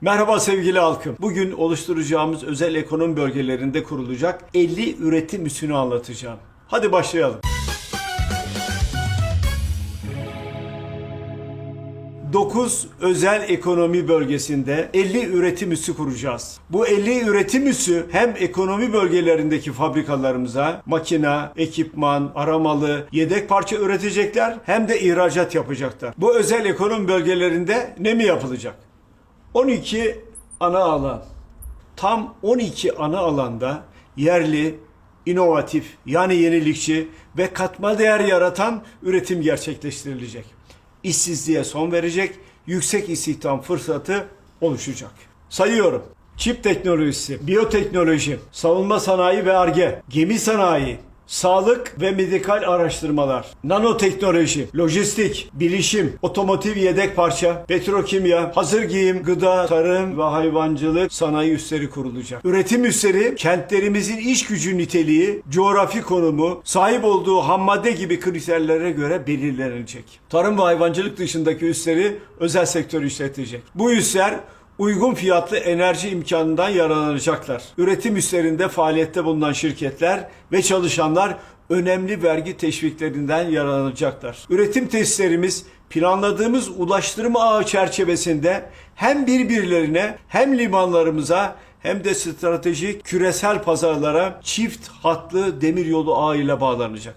Merhaba sevgili halkım. Bugün oluşturacağımız özel ekonomi bölgelerinde kurulacak 50 üretim üssünü anlatacağım. Hadi başlayalım. 9 özel ekonomi bölgesinde 50 üretim üssü kuracağız. Bu 50 üretim üssü hem ekonomi bölgelerindeki fabrikalarımıza makina, ekipman, aramalı, yedek parça üretecekler hem de ihracat yapacaklar. Bu özel ekonomi bölgelerinde ne mi yapılacak? 12 ana alan. Tam 12 ana alanda yerli, inovatif yani yenilikçi ve katma değer yaratan üretim gerçekleştirilecek. İşsizliğe son verecek, yüksek istihdam fırsatı oluşacak. Sayıyorum. Çip teknolojisi, biyoteknoloji, savunma sanayi ve arge, gemi sanayi, Sağlık ve medikal araştırmalar, nanoteknoloji, lojistik, bilişim, otomotiv yedek parça, petrokimya, hazır giyim, gıda, tarım ve hayvancılık sanayi üsleri kurulacak. Üretim üsleri kentlerimizin iş gücü niteliği, coğrafi konumu, sahip olduğu ham madde gibi kriterlere göre belirlenecek. Tarım ve hayvancılık dışındaki üsleri özel sektör işletecek. Bu üsler uygun fiyatlı enerji imkanından yararlanacaklar. Üretim üslerinde faaliyette bulunan şirketler ve çalışanlar önemli vergi teşviklerinden yararlanacaklar. Üretim tesislerimiz planladığımız ulaştırma ağı çerçevesinde hem birbirlerine hem limanlarımıza hem de stratejik küresel pazarlara çift hatlı demiryolu ağı ile bağlanacak.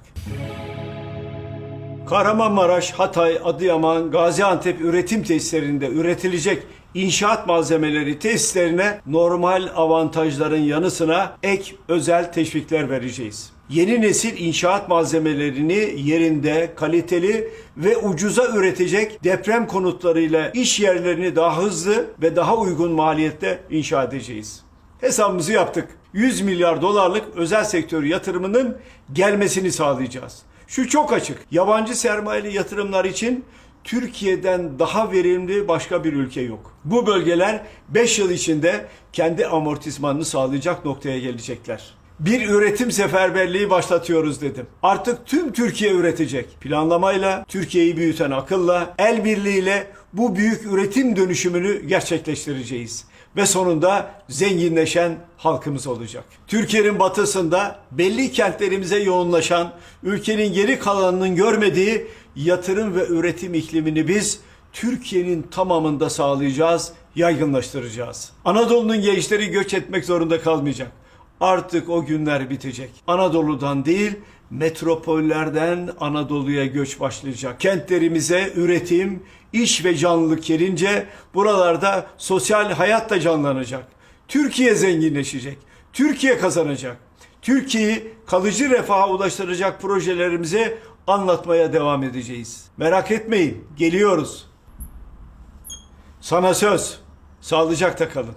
Kahramanmaraş, Hatay, Adıyaman, Gaziantep üretim tesislerinde üretilecek inşaat malzemeleri tesislerine normal avantajların yanısına ek özel teşvikler vereceğiz. Yeni nesil inşaat malzemelerini yerinde, kaliteli ve ucuza üretecek deprem konutlarıyla iş yerlerini daha hızlı ve daha uygun maliyette inşa edeceğiz. Hesabımızı yaptık. 100 milyar dolarlık özel sektör yatırımının gelmesini sağlayacağız. Şu çok açık. Yabancı sermayeli yatırımlar için Türkiye'den daha verimli başka bir ülke yok. Bu bölgeler 5 yıl içinde kendi amortismanını sağlayacak noktaya gelecekler. Bir üretim seferberliği başlatıyoruz dedim. Artık tüm Türkiye üretecek. Planlamayla, Türkiye'yi büyüten akılla, el birliğiyle bu büyük üretim dönüşümünü gerçekleştireceğiz. Ve sonunda zenginleşen halkımız olacak. Türkiye'nin batısında belli kentlerimize yoğunlaşan, ülkenin geri kalanının görmediği yatırım ve üretim iklimini biz Türkiye'nin tamamında sağlayacağız, yaygınlaştıracağız. Anadolu'nun gençleri göç etmek zorunda kalmayacak. Artık o günler bitecek. Anadolu'dan değil, metropollerden Anadolu'ya göç başlayacak. Kentlerimize üretim, iş ve canlılık gelince buralarda sosyal hayat da canlanacak. Türkiye zenginleşecek. Türkiye kazanacak. Türkiye'yi kalıcı refaha ulaştıracak projelerimizi anlatmaya devam edeceğiz. Merak etmeyin, geliyoruz. Sana söz. Sağlıcakla kalın.